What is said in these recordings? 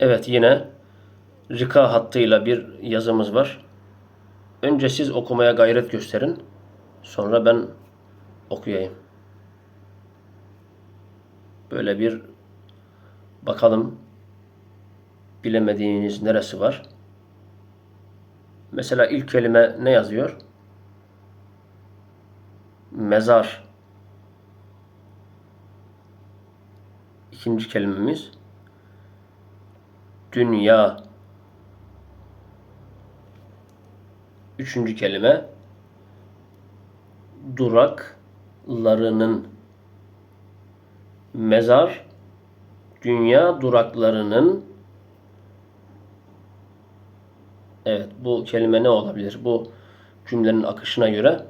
Evet yine rika hattıyla bir yazımız var. Önce siz okumaya gayret gösterin. Sonra ben okuyayım. Böyle bir bakalım bilemediğiniz neresi var. Mesela ilk kelime ne yazıyor? Mezar. İkinci kelimemiz dünya. Üçüncü kelime. Duraklarının. Mezar. Dünya duraklarının. Evet bu kelime ne olabilir? Bu cümlenin akışına göre.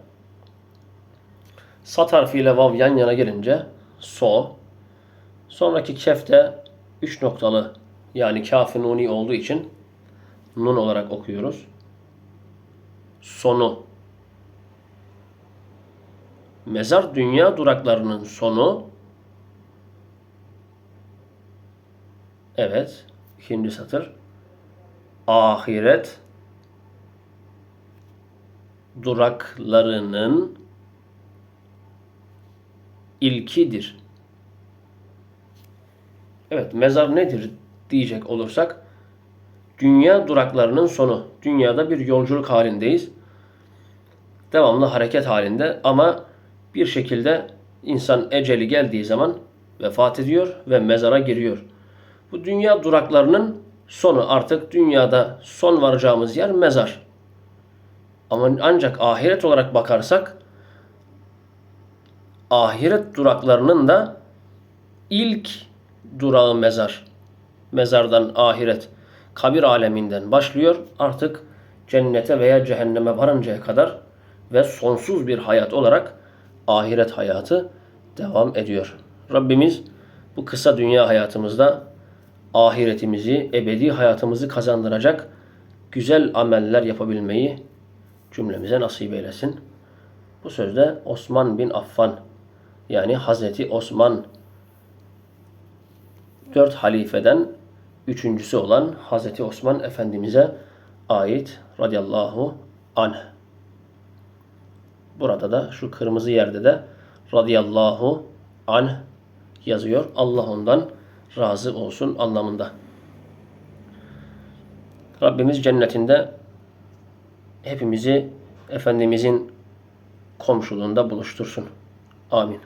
Sat harfiyle vav yan yana gelince so. Sonraki kefte üç noktalı yani kaf nuni olduğu için nun olarak okuyoruz. Sonu Mezar dünya duraklarının sonu Evet. ikinci satır. Ahiret duraklarının ilkidir. Evet, mezar nedir diyecek olursak dünya duraklarının sonu. Dünyada bir yolculuk halindeyiz. Devamlı hareket halinde ama bir şekilde insan eceli geldiği zaman vefat ediyor ve mezara giriyor. Bu dünya duraklarının sonu artık dünyada son varacağımız yer mezar. Ama ancak ahiret olarak bakarsak ahiret duraklarının da ilk durağı mezar. Mezardan ahiret, kabir aleminden başlıyor. Artık cennete veya cehenneme varıncaya kadar ve sonsuz bir hayat olarak ahiret hayatı devam ediyor. Rabbimiz bu kısa dünya hayatımızda ahiretimizi, ebedi hayatımızı kazandıracak güzel ameller yapabilmeyi cümlemize nasip eylesin. Bu sözde Osman bin Affan yani Hazreti Osman dört halifeden üçüncüsü olan Hazreti Osman Efendimiz'e ait radıyallahu anh. Burada da şu kırmızı yerde de radıyallahu anh yazıyor. Allah ondan razı olsun anlamında. Rabbimiz cennetinde hepimizi Efendimizin komşuluğunda buluştursun. Amin.